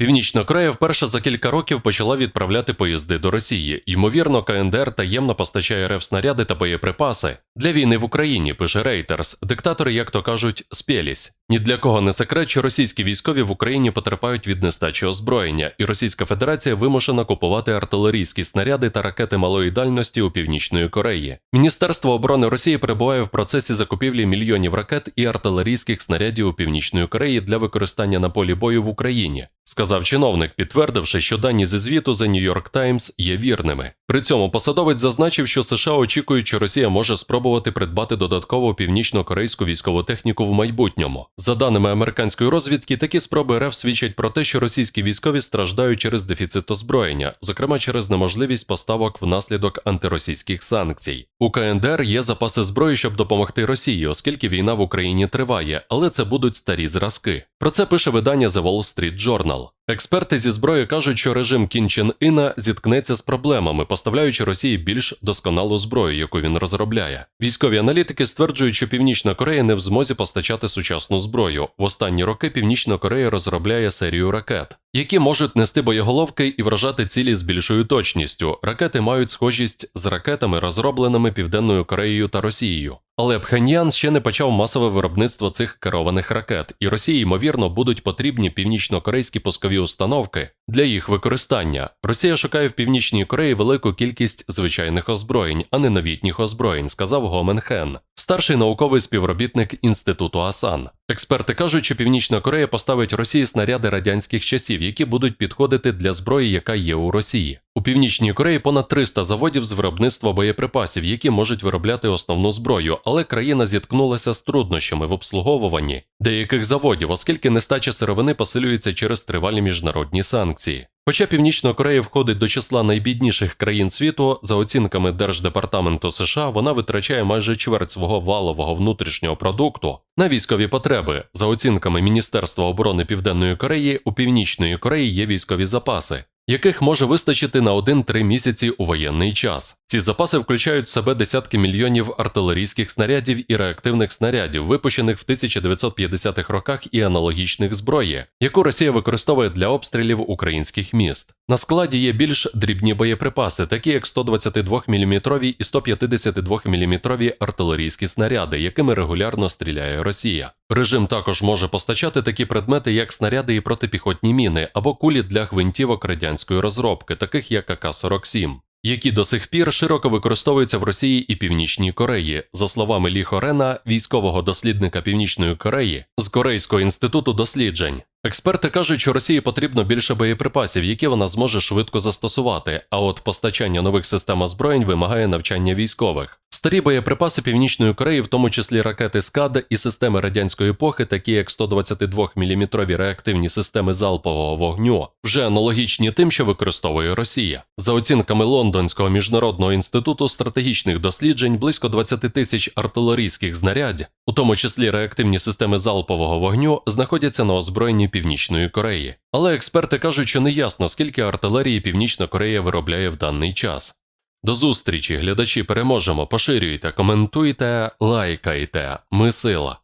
Північна Корея вперше за кілька років почала відправляти поїзди до Росії. Ймовірно, КНДР таємно постачає РФ снаряди та боєприпаси для війни в Україні. Пише Рейтерс. Диктатори, як то кажуть, спєлісь. Ні для кого не секрет, що російські військові в Україні потерпають від нестачі озброєння, і Російська Федерація вимушена купувати артилерійські снаряди та ракети малої дальності у північної Кореї. Міністерство оборони Росії перебуває в процесі закупівлі мільйонів ракет і артилерійських снарядів у північної Кореї для використання на полі бою в Україні. Сказав чиновник, підтвердивши, що дані зі звіту за New York Times є вірними. При цьому посадовець зазначив, що США очікують, що Росія може спробувати придбати додаткову північно-корейську військову техніку в майбутньому. За даними американської розвідки, такі спроби РФ свідчать про те, що російські військові страждають через дефіцит озброєння, зокрема через неможливість поставок внаслідок антиросійських санкцій. У КНДР є запаси зброї, щоб допомогти Росії, оскільки війна в Україні триває, але це будуть старі зразки. Про це пише видання The Wall Street Journal. Cal. Експерти зі зброї кажуть, що режим Кін Чен Іна зіткнеться з проблемами, поставляючи Росії більш досконалу зброю, яку він розробляє. Військові аналітики стверджують, що Північна Корея не в змозі постачати сучасну зброю. В останні роки Північна Корея розробляє серію ракет, які можуть нести боєголовки і вражати цілі з більшою точністю. Ракети мають схожість з ракетами, розробленими Південною Кореєю та Росією. Але Пхеньян ще не почав масове виробництво цих керованих ракет, і Росії, ймовірно, будуть потрібні північно-корейські пускові установки для їх використання. Росія шукає в північній Кореї велику кількість звичайних озброєнь, а не новітніх озброєнь, сказав Гомен Хен, старший науковий співробітник інституту Асан. Експерти кажуть, що Північна Корея поставить Росії снаряди радянських часів, які будуть підходити для зброї, яка є у Росії. У північній Кореї понад 300 заводів з виробництва боєприпасів, які можуть виробляти основну зброю, але країна зіткнулася з труднощами в обслуговуванні деяких заводів, оскільки нестача сировини посилюється через тривалі міжнародні санкції. Хоча Північна Корея входить до числа найбідніших країн світу, за оцінками Держдепартаменту США, вона витрачає майже чверть свого валового внутрішнього продукту на військові потреби. За оцінками Міністерства оборони Південної Кореї, у Північної Кореї є військові запаси, яких може вистачити на 1-3 місяці у воєнний час. Ці запаси включають в себе десятки мільйонів артилерійських снарядів і реактивних снарядів, випущених в 1950-х роках і аналогічних зброї, яку Росія використовує для обстрілів українських міст. На складі є більш дрібні боєприпаси, такі як 122 мм і 152 мм артилерійські снаряди, якими регулярно стріляє Росія. Режим також може постачати такі предмети, як снаряди і протипіхотні міни або кулі для гвинтівок радянської розробки, таких як АК-47 які до сих пір широко використовуються в Росії і Північній Кореї, за словами Лі Хорена, військового дослідника Північної Кореї з Корейського інституту досліджень. Експерти кажуть, що Росії потрібно більше боєприпасів, які вона зможе швидко застосувати. А от постачання нових систем озброєнь вимагає навчання військових. Старі боєприпаси Північної Кореї, в тому числі ракети СКАД і системи радянської епохи, такі як 122 мм реактивні системи залпового вогню, вже аналогічні тим, що використовує Росія. За оцінками Лондонського міжнародного інституту стратегічних досліджень, близько 20 тисяч артилерійських знарядь, у тому числі реактивні системи залпового вогню, знаходяться на озброєнні Північної Кореї. Але експерти кажуть, що не ясно, скільки артилерії Північна Корея виробляє в даний час. До зустрічі, глядачі, переможемо, поширюйте, коментуйте, лайкайте. Ми сила.